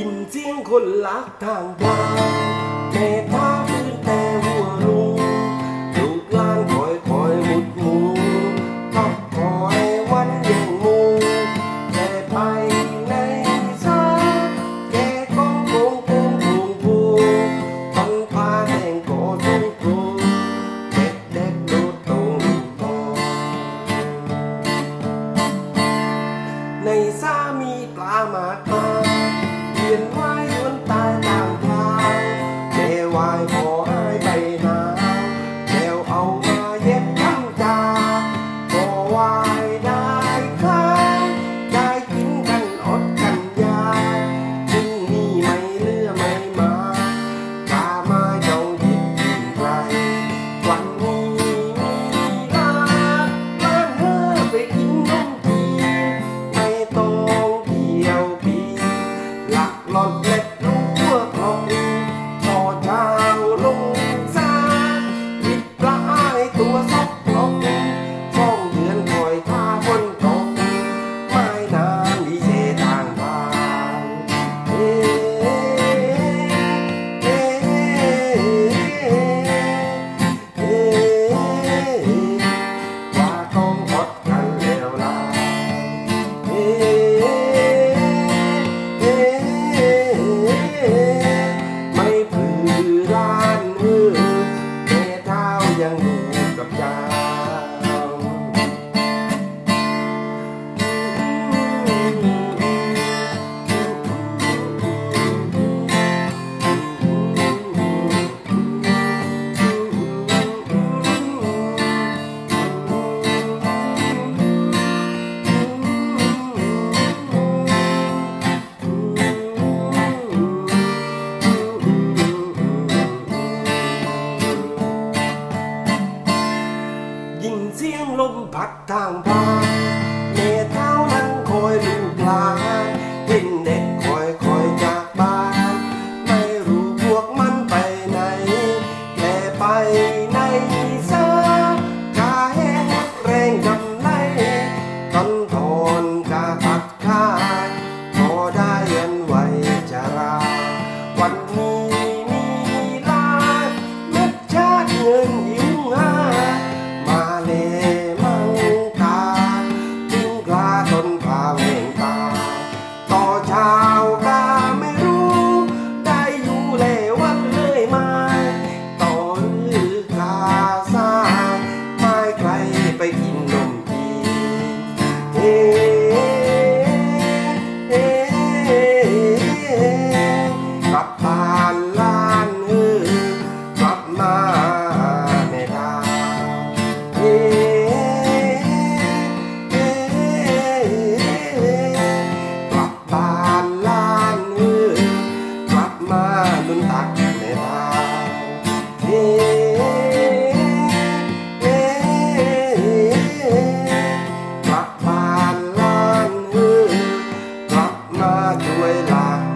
ยินเสียงคนลักทางบ้านแม่ท้าพื้นแต่หัวลุงลูกหลานคอยคอยหมุดหมูพักคอยวันยังมูแต่ไปในซาแกก้องโกงโกงพุงพูปันพาแห่งก่อทงกรูเด็กเด็กโดดตรงตองในสามีปลามาก มางพานแม่เท้านั่งคอยลูกหลานเห็นเด็กคอยคอยจากบ้าน ไม่รู้พวกมันไปไหนแต่ไปในสากาแห้งแรงจำไรตอนทอนกาตัดขาพอได้เงินไว้จะราวันนี้ пойти. 未来。